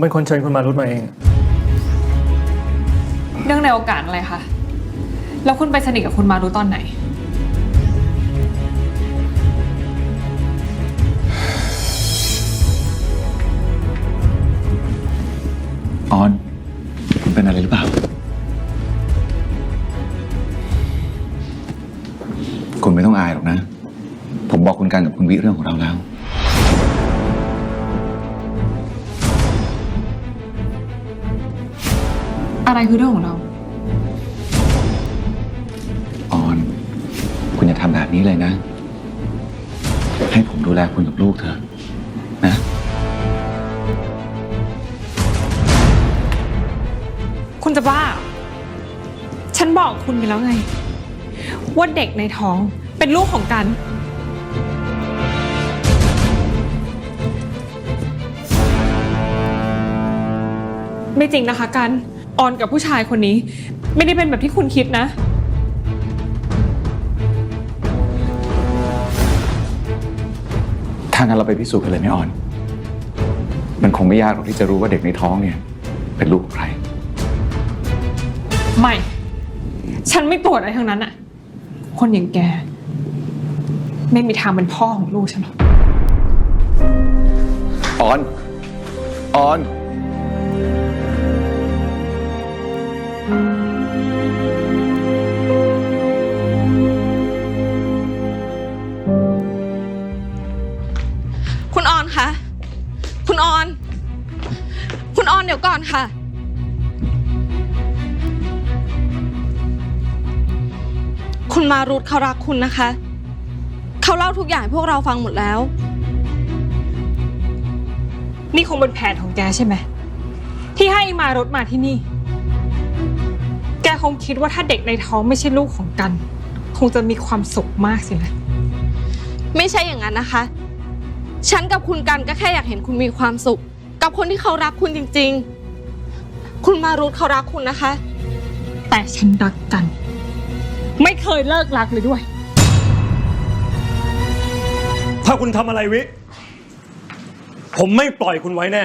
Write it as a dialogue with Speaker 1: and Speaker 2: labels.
Speaker 1: เป็นคนเชิญคุณมารุตมาเอง
Speaker 2: เรื่องในโอกาสอะไรคะ แล้วคุณไปสนิทกับคุณมารู้ตอนไหน
Speaker 3: ออน คุณเป็นอะไรหรือเปล่า คุณไม่ต้องอายหรอกนะ ผมบอกคุณกันกับคุณวิเรื่องของเราแล้ว
Speaker 2: อะไรคือเรื่องของเรา
Speaker 3: ออน คุณอย่าทำแบบนี้เลยนะ ให้ผมดูแลคุณกับลูกเถอะนะ
Speaker 2: คุณจะบ้า ฉันบอกคุณไปแล้วไง ว่าเด็กในท้องเป็นลูกของกัน ไม่จริงนะคะกัน ออนกับผู้ชายคนนี้ ไม่ได้เป็นแบบที่คุณคิดนะ
Speaker 3: ถ้างั้นเราไปพิสูจน์กันเลยไหมออน มันคงไม่ยากหรอกที่จะรู้ว่าเด็กในท้องเนี่ย เป็นลูกของใคร
Speaker 2: ไม่ ฉันไม่ตรวจอะไรทั้งนั้นอะคนอย่างแก ไม่มีทางเป็นพ่อของลูกฉันหรอก
Speaker 3: ออน ออน
Speaker 4: คุณออนคะ คุณออน คุณออนเดี๋ยวก่อนค่ะ คุณมารุธเขารักคุณนะคะ เขาเล่าทุกอย่างให้พวกเราฟังหมดแล้ว
Speaker 2: นี่คงเป็นแผนของแกใช่ไหม ที่ให้มารถมาที่นี่ กคงคิดว่าถ้าเด็กในท้องไม่ใช่ลูกของกัน คงจะมีความสุขมากสินะ
Speaker 4: ไม่ใช่อย่างนั้นนะคะ ฉันกับคุณกันก็แค่อยากเห็นคุณมีความสุข กับคนที่เขารักคุณจริง ๆ คุณมารุธเขารักคุณนะคะ
Speaker 2: แต่ฉันรักกัน ไม่เคยเลิกรักเลยด้วย
Speaker 1: ถ้าคุณทำอะไรวิ ผมไม่ปล่อยคุณไว้แน่